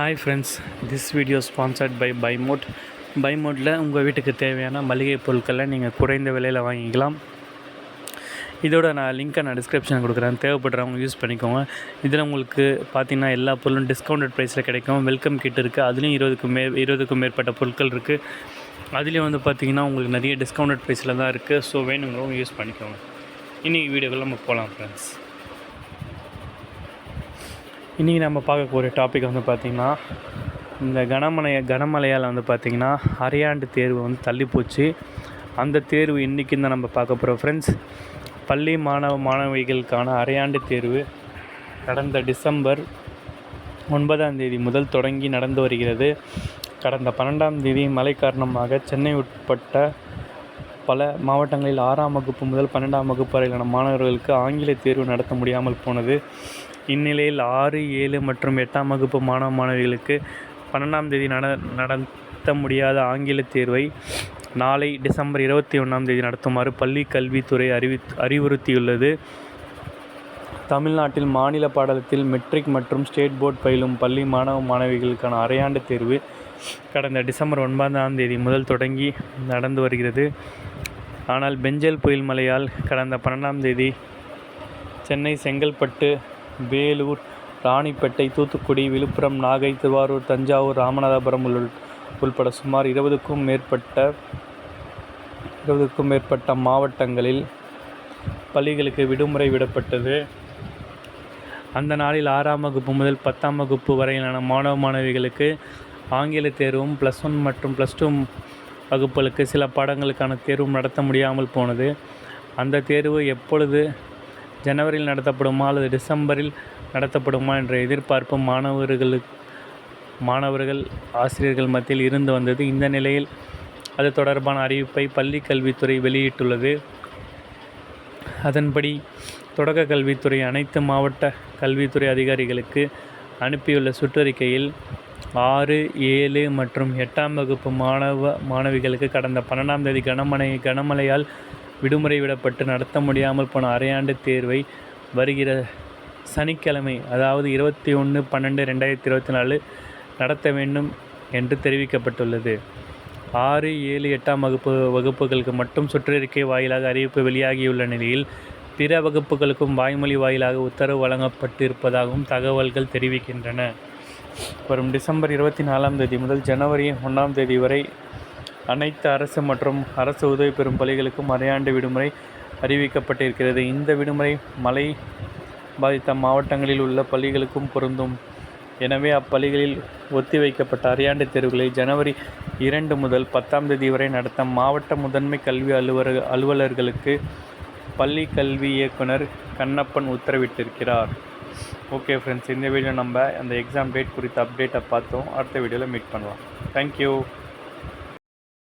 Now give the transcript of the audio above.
Hi friends this video sponsored by பைமோட் பைமோட்டில் உங்கள் வீட்டுக்கு தேவையான மளிகை பொருட்களை நீங்கள் குறைந்த விலையில் வாங்கிக்கலாம். இதோட நான் லிங்க்கை நான் டிஸ்கிரிப்ஷன் கொடுக்குறேன். தேவைப்படுறவங்க யூஸ் பண்ணிக்கோங்க. இதில் உங்களுக்கு பார்த்தீங்கன்னா எல்லா பொருளும் டிஸ்கவுண்டட் ப்ரைஸில் கிடைக்கும். வெல்கம் கிட் இருக்குது அதுலேயும் இருபதுக்கும் மே இருபதுக்கும் மேற்பட்ட பொருட்கள் இருக்குது அதுலேயும் வந்து பார்த்தீங்கன்னா உங்களுக்கு நிறைய டிஸ்கவுண்டட் ப்ரைஸில் தான் இருக்குது ஸோ வேணுங்கிறவங்க யூஸ் பண்ணிக்கோங்க. இன்றைக்கி வீடியோவில் நம்ம போகலாம் ஃப்ரெண்ட்ஸ் இன்றைக்கி நம்ம பார்க்கக்கூடிய டாபிக் வந்து பார்த்திங்கன்னா இந்த கனமழை கனமழையால் வந்து பார்த்திங்கன்னா அரையாண்டு தேர்வு வந்து தள்ளி போச்சு. அந்த தேர்வு இன்றைக்கி தான் நம்ம பார்க்க போகிறோம் ஃப்ரெண்ட்ஸ் பள்ளி மாணவ மாணவிகளுக்கான அரையாண்டு தேர்வு கடந்த டிசம்பர் ஒன்பதாம் தேதி முதல் தொடங்கி நடந்து வருகிறது. கடந்த பன்னெண்டாம் தேதி மழை காரணமாக சென்னை உட்பட்ட பல மாவட்டங்களில் ஆறாம் வகுப்பு முதல் பன்னெண்டாம் வகுப்பு வரையிலான மாணவர்களுக்கு ஆங்கில தேர்வு நடத்த முடியாமல் போனது. இந்நிலையில் ஆறு ஏழு மற்றும் எட்டாம் வகுப்பு மாணவ மாணவிகளுக்கு பன்னெண்டாம் தேதி நட நடத்த முடியாத ஆங்கில தேர்வை நாளை டிசம்பர் இருபத்தி ஒன்றாம் தேதி நடத்துமாறு பள்ளி கல்வித்துறை அறிவி அறிவுறுத்தியுள்ளது. தமிழ்நாட்டில் மாநில பாடலத்தில் மெட்ரிக் மற்றும் ஸ்டேட் போர்ட் பயிலும் பள்ளி மாணவ மாணவிகளுக்கான அரையாண்டு தேர்வு கடந்த டிசம்பர் ஒன்பதாம் தேதி முதல் தொடங்கி நடந்து வருகிறது. ஆனால் பெஞ்சல் புயல் மழையால் கடந்த பன்னெண்டாம் தேதி சென்னை செங்கல்பட்டு வேலூர் ராணிப்பேட்டை தூத்துக்குடி விழுப்புரம் நாகை திருவாரூர் தஞ்சாவூர் ராமநாதபுரம் உள்பட சுமார் இருபதுக்கும் மேற்பட்ட இருபதுக்கும் மேற்பட்ட மாவட்டங்களில் பள்ளிகளுக்கு விடுமுறை விடப்பட்டது. அந்த நாளில் ஆறாம் வகுப்பு முதல் பத்தாம் வகுப்பு வரையிலான மாணவ மாணவிகளுக்கு ஆங்கில தேர்வும் ப்ளஸ் ஒன் மற்றும் ப்ளஸ் டூ வகுப்புகளுக்கு சில பாடங்களுக்கான தேர்வும் நடத்த முடியாமல் போனது. அந்த தேர்வு எப்பொழுது ஜனவரியில் நடத்தப்படுமா அல்லது டிசம்பரில் நடத்தப்படுமா என்ற எதிர்பார்ப்பு மாணவர்களுக்கு மாணவர்கள் ஆசிரியர்கள் மத்தியில் இருந்து வந்தது. இந்த நிலையில் அது தொடர்பான அறிவிப்பை பள்ளி கல்வித்துறை வெளியிட்டுள்ளது. அதன்படி தொடக்க கல்வித்துறை அனைத்து மாவட்ட கல்வித்துறை அதிகாரிகளுக்கு அனுப்பியுள்ள சுற்றறிக்கையில் ஆறு ஏழு மற்றும் எட்டாம் வகுப்பு மாணவ மாணவிகளுக்கு கடந்த பன்னெண்டாம் தேதி கனமழை கனமழையால் விடுமுறை விடப்பட்டு நடத்த முடியாமல் போன அரையாண்டு தேர்வை வருகிற சனிக்கிழமை அதாவது இருபத்தி ஒன்று பன்னெண்டு ரெண்டாயிரத்தி இருபத்தி நாலு நடத்த வேண்டும் என்று தெரிவிக்கப்பட்டுள்ளது. ஆறு ஏழு எட்டாம் வகுப்பு வகுப்புகளுக்கு மட்டும் சுற்றறிக்கை வாயிலாக அறிவிப்பு வெளியாகியுள்ள நிலையில் பிற வகுப்புகளுக்கும் வாய்மொழி வாயிலாக உத்தரவு வழங்கப்பட்டிருப்பதாகவும் தகவல்கள் தெரிவிக்கின்றன. வரும் டிசம்பர் இருபத்தி நாலாம் தேதி முதல் ஜனவரி ஒன்றாம் தேதி வரை அனைத்து அரசு மற்றும் அரசு உதவி பெறும் பள்ளிகளுக்கும் அரையாண்டு விடுமுறை அறிவிக்கப்பட்டிருக்கிறது. இந்த விடுமுறை மழை பாதித்த மாவட்டங்களில் உள்ள பள்ளிகளுக்கும் பொருந்தும். எனவே அப்பள்ளிகளில் ஒத்திவைக்கப்பட்ட அரையாண்டு தேர்வுகளை ஜனவரி இரண்டு முதல் பத்தாம் தேதி வரை நடத்த மாவட்ட முதன்மை கல்வி அலுவலர் அலுவலர்களுக்கு பள்ளி கல்வி இயக்குனர் கண்ணப்பன் உத்தரவிட்டிருக்கிறார். ஓகே ஃப்ரெண்ட்ஸ் இந்த வீடியோ நம்ம அந்த எக்ஸாம் டேட் குறித்த அப்டேட்டை பார்த்தோம். அடுத்த வீடியோவில் மீட் பண்ணலாம். தேங்க்யூ